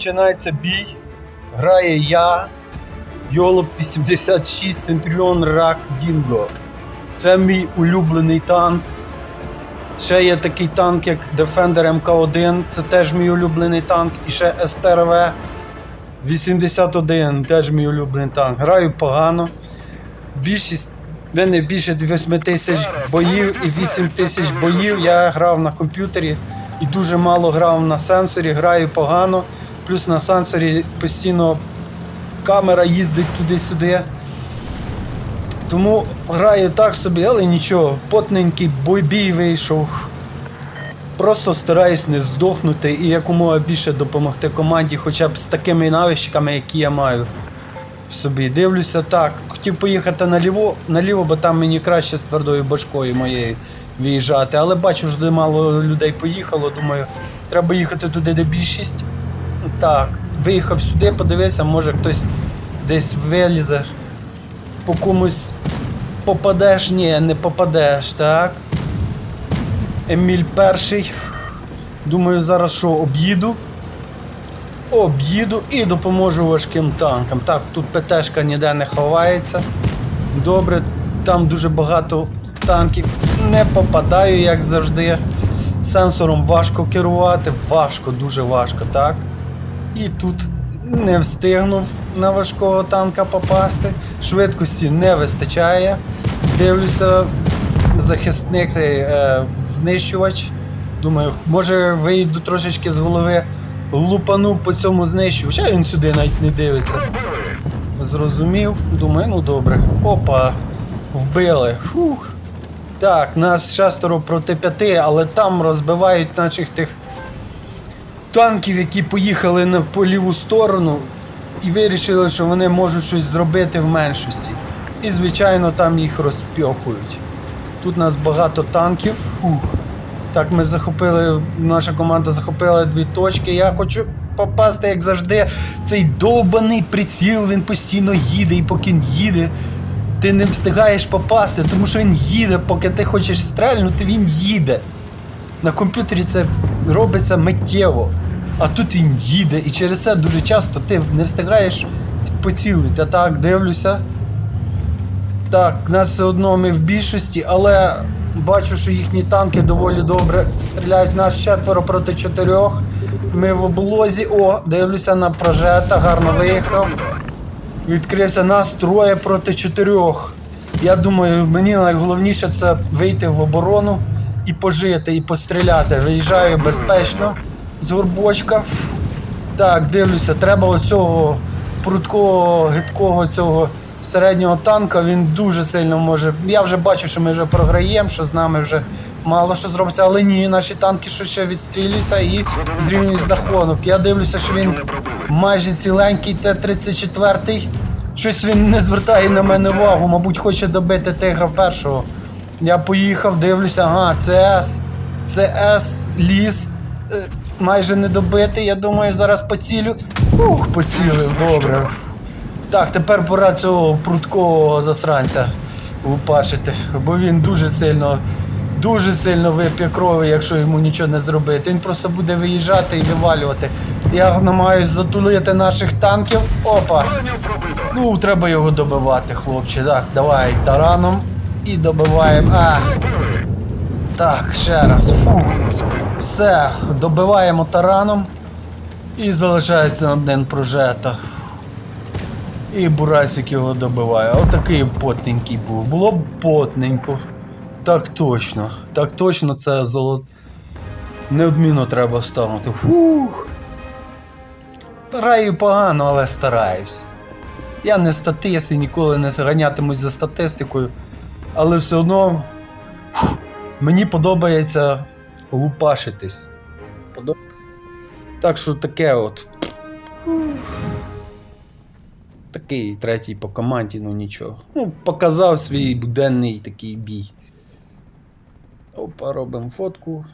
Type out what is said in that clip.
Починається бій. Грає я, Йолоп 86 Центріон Рак Дінго. Це мій улюблений танк. Ще є такий танк, як Defender MK1, це теж мій улюблений танк. І ще СТРВ 81, теж мій улюблений танк. Граю погано. Більшість, в мене більше 8 тисяч боїв і 8 тисяч боїв. Я грав на комп'ютері і дуже мало грав на сенсорі, граю погано. Плюс на сенсорі постійно камера їздить туди-сюди. Тому граю так собі, але нічого, потненький бойбій вийшов. Просто стараюсь не здохнути і якомога більше допомогти команді, хоча б з такими навичками, які я маю собі. Дивлюся так. Хотів поїхати наліво, наліво, бо там мені краще з твердою башкою моєю виїжджати. Але бачу, що мало людей поїхало. Думаю, треба їхати туди, де більшість. Так, виїхав сюди, подивився, може хтось десь вилізе. По комусь попадеш, ні, не попадеш, так. Еміль перший. Думаю, зараз що об'їду. Об'їду і допоможу важким танкам. Так, тут ПТшка ніде не ховається. Добре, там дуже багато танків. Не попадаю, як завжди. Сенсором важко керувати, важко, дуже важко, так? І тут не встигнув на важкого танка попасти. Швидкості не вистачає. Дивлюся, захисник е, знищувач. Думаю, може вийду трошечки з голови, лупану по цьому знищувачу, а він сюди навіть не дивиться. Зрозумів. Думаю, ну добре. Опа, вбили. Фух. Так, нас шестеро проти п'яти, але там розбивають наших тих танків, які поїхали на ліву сторону, і вирішили, що вони можуть щось зробити в меншості. І, звичайно, там їх розпьохують. Тут нас багато танків. Ух. Так, ми захопили, наша команда захопила дві точки. Я хочу попасти, як завжди. Цей довбаний приціл, він постійно їде, і поки він їде, ти не встигаєш попасти, тому що він їде, поки ти хочеш стрельнути, він їде. На комп'ютері це робиться миттєво. А тут він їде, і через це дуже часто ти не встигаєш поцілити. Так, дивлюся. Так, нас все одно ми в більшості, але бачу, що їхні танки доволі добре стріляють. Нас четверо проти чотирьох. Ми в облозі. О, дивлюся на прожета, гарно виїхав. Відкрився нас троє проти чотирьох. Я думаю, мені найголовніше це вийти в оборону і пожити, і постріляти. Виїжджаю безпечно з горбочка. Так, дивлюся, треба оцього прудкого, гидкого цього середнього танка. Він дуже сильно може. Я вже бачу, що ми вже програємо, що з нами вже мало що зробиться, але ні, наші танки що ще відстрілюються і зрівнюють з. Я дивлюся, що він майже ціленький Т-34. Щось він не звертає на мене увагу, мабуть, хоче добити тигра першого. Я поїхав, дивлюся, ага, ЦС, ЦС, ліс. Майже не добитий, я думаю, зараз поцілю. Ух, поцілив, добре. Так, тепер пора цього прудкого засранця лупашити, бо він дуже сильно, дуже сильно вип'є крові, якщо йому нічого не зробити. Він просто буде виїжджати і вивалювати. Я намагаюсь затулити наших танків. Опа! Ну, треба його добивати, хлопче. Так, давай тараном і добиваємо. Ах. Так, ще раз. Фух. Все, добиваємо тараном. І залишається один прожета. І Бурасик його добиває. Отакий потненький був. Було б потненько. Так точно. Так точно це золото. Неодмінно треба ставити. Фух. Граю погано, але стараюсь. Я не статист і ніколи не ганятимусь за статистикою, але все одно фух, мені подобається лупашитись. Так що таке от. Такий третій по команді, ну нічого. Ну, показав свій буденний такий бій. Опа, робимо фотку.